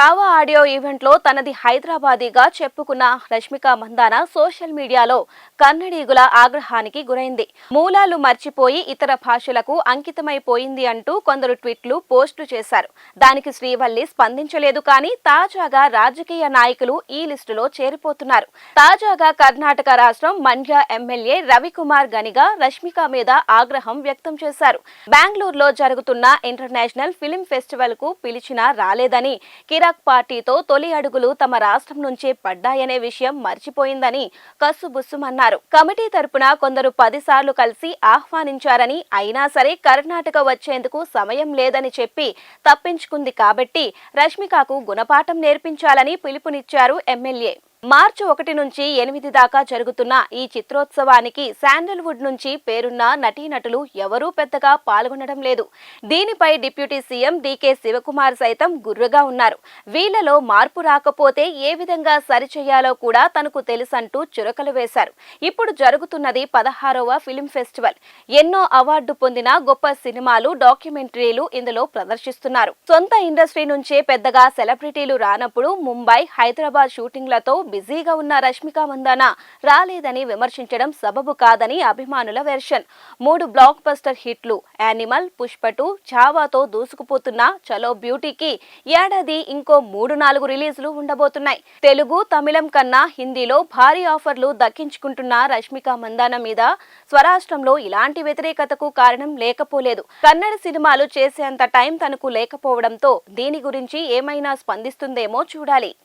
Wow. Audio ఈవెంట్లో తనది హైదరాబాదీగా చెప్పుకున్న రష్మిక మందాన సోషల్ మీడియాలో కన్నడీగుల ఆగ్రహానికి గురైంది. మూలాలు మర్చిపోయి ఇతర భాషలకు అంకితమైపోయింది అంటూ కొందరు ట్వీట్లు పోస్టు చేశారు. దానికి శ్రీవల్లి స్పందించలేదు కానీ తాజాగా రాజకీయ నాయకులు ఈ లిస్టులో చేరిపోతున్నారు. తాజాగా కర్ణాటక రాష్ట్రం మండ్య ఎమ్మెల్యే రవికుమార్ గనిగా రష్మిక మీద ఆగ్రహం వ్యక్తం చేశారు. బెంగళూరులో జరుగుతున్న ఇంటర్నేషనల్ ఫిలిం ఫెస్టివల్కు పిలిచినా రాలేదని కిరాక్ పార్టీతో తొలి అడుగులు తమ రాష్ట్రం నుంచే పడ్డాయనే విషయం మర్చిపోయిందని కస్సుబుస్సుమన్నారు కమిటీ తరపున కొందరు పదిసార్లు కలిసి ఆహ్వానించారని అయినా సరే కర్ణాటక వచ్చేందుకు సమయం లేదని చెప్పి తప్పించుకుంది కాబట్టి రష్మికకు గుణపాఠం నేర్పించాలని పిలుపునిచ్చారు ఎమ్మెల్యే. మార్చి ఒకటి నుంచి ఎనిమిది దాకా జరుగుతున్న ఈ చిత్రోత్సవానికి శాండల్వుడ్ నుంచి పేరున్న నటీనటులు ఎవరూ పెద్దగా పాల్గొనడం లేదు. దీనిపై డిప్యూటీ సీఎం డీకే శివకుమార్ సైతం గుర్రుగా ఉన్నారు. వీళ్ళలో మార్పు రాకపోతే ఏ విధంగా సరిచేయాలో కూడా తనకు తెలుసంటూ చురకలు వేశారు. ఇప్పుడు జరుగుతున్నది పదహారవ ఫిలిం ఫెస్టివల్. ఎన్నో అవార్డు పొందిన గొప్ప సినిమాలు డాక్యుమెంటరీలు ఇందులో ప్రదర్శిస్తున్నారు. సొంత ఇండస్ట్రీ నుంచే పెద్దగా సెలబ్రిటీలు రానప్పుడు ముంబై హైదరాబాద్ షూటింగ్లతో బిజీగా ఉన్న రష్మిక మందాన రాలేదని విమర్శించడం సబబు కాదని అభిమానుల వెర్షన్. మూడు బ్లాక్ బస్టర్ హిట్లు యానిమల్ పుష్పటు చావాతో దూసుకుపోతున్న చలో బ్యూటీకి ఏడాది ఇంకో మూడు నాలుగు రిలీజులు ఉండబోతున్నాయి. తెలుగు తమిళం కన్నా హిందీలో భారీ ఆఫర్లు దక్కించుకుంటున్న రష్మిక మందాన మీద స్వరాష్ట్రంలో ఇలాంటి వ్యతిరేకతకు కారణం లేకపోలేదు. కన్నడ సినిమాలు చేసేంత టైం తనకు లేకపోవడంతో దీని గురించి ఏమైనా స్పందిస్తుందేమో చూడాలి.